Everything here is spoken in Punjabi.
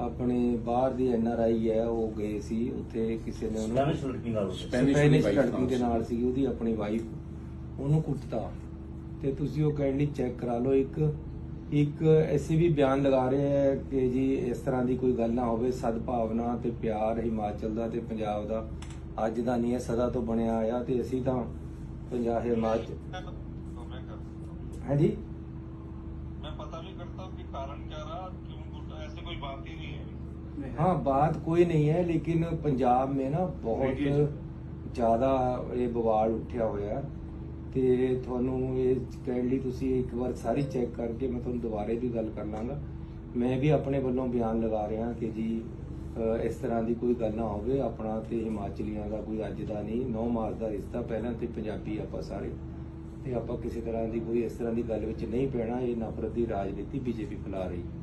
ਆਪਣੇ ਬਾਹਰ ਦੀ ਐਨਆਰਆਈ ਹੈ ਉਹ ਗਏ ਸੀ ਉੱਥੇ ਕਿਸੇ ਨੇ ਉਹਨੂੰ ਸਪੈਨਿਸ਼ ਲੜਕੀ ਨਾਲ ਹੋਇਆ। Spanish ਸਪੈਨਿਸ਼ ਵਾਲੀ ਲੜਕੀ wife ਦੇ ਨਾਲ ਨਾਲ ਸੀ ਉਹਦੀ ਆਪਣੀ ਵਾਈਫ ਉਹਨੂੰ ਕੁੱਟਤਾ ਤੇ ਤੁਸੀਂ ਉਹ ਕਾਈਂਡਲੀ ਚੈੱਕ ਕਰਾ ਲਓ ਇੱਕ ਇੱਕ ਐਸੀ ਵੀ ਬਿਆਨ ਲਗਾ ਰਹੇ ਹੈ ਕਿ ਜੀ ਇਸ ਤਰ੍ਹਾਂ ਦੀ ਕੋਈ ਗੱਲ ਨਾ ਹੋਵੇ ਸਦਭਾਵਨਾ ਤੇ ਪਿਆਰ ਹਿਮਾਚਲ ਦਾ ਤੇ ਪੰਜਾਬ ਦਾ ਅੱਜ ਦਾ ਨਹੀਂ ਹੈ ਸਦਾ ਤੋਂ ਬਣਿਆ ਆਇਆ ਤੇ ਅਸੀਂ ਤਾਂ ਪੰਜਾਬ ਹਿਮਾਚਲ मैं कर ਹਾਂਜੀ मैं पता भी करता हूँ कि कारण क्या रहा क्यों टूटा ऐसे कोई बात ही नहीं है हाँ बात कोई नहीं है लेकिन पंजाब में ना ਬਹੁਤ ਜ਼ਿਆਦਾ ਇਹ ਬਵਾਲ ਉੱਠਿਆ ਹੋਇਆ ਤੇ ਤੁਹਾਨੂੰ ਇਹ ਕਾਈਂਡਲੀ ਤੁਸੀਂ ਇੱਕ ਵਾਰ ਸਾਰੀ ਚੈੱਕ ਕਰਕੇ ਮੈਂ ਤੁਹਾਨੂੰ ਦੁਬਾਰੇ ਵੀ ਗੱਲ ਕਰ ਲਾਂਗਾ ਮੈਂ ਵੀ ਆਪਣੇ ਵੱਲੋਂ ਬਿਆਨ ਲਗਾ ਰਿਹਾ ਕਿ ਜੀ ਅ, ਇਸ ਤਰ੍ਹਾਂ ਦੀ ਕੋਈ ਗੱਲ ਨਾ ਹੋਵੇ ਆਪਣਾ ਤੇ ਹਿਮਾਚਲੀਆਂ ਦਾ ਕੋਈ ਅੱਜ ਦਾ ਨਹੀਂ 9 ਮਾਰਚ ਦਾ ਰਿਸ਼ਤਾ ਪਹਿਲਾਂ ਤੇ ਪੰਜਾਬੀ ਆਪਾਂ ਸਾਰੇ ਤੇ ਆਪਾਂ ਕਿਸੇ ਤਰ੍ਹਾਂ ਦੀ ਕੋਈ ਇਸ ਤਰ੍ਹਾਂ ਦੀ ਗੱਲ ਵਿੱਚ ਨਹੀਂ ਪੈਣਾ ਇਹ ਨਫ਼ਰਤ ਦੀ ਰਾਜਨੀਤੀ ਬੀਜੇਪੀ फैला रही है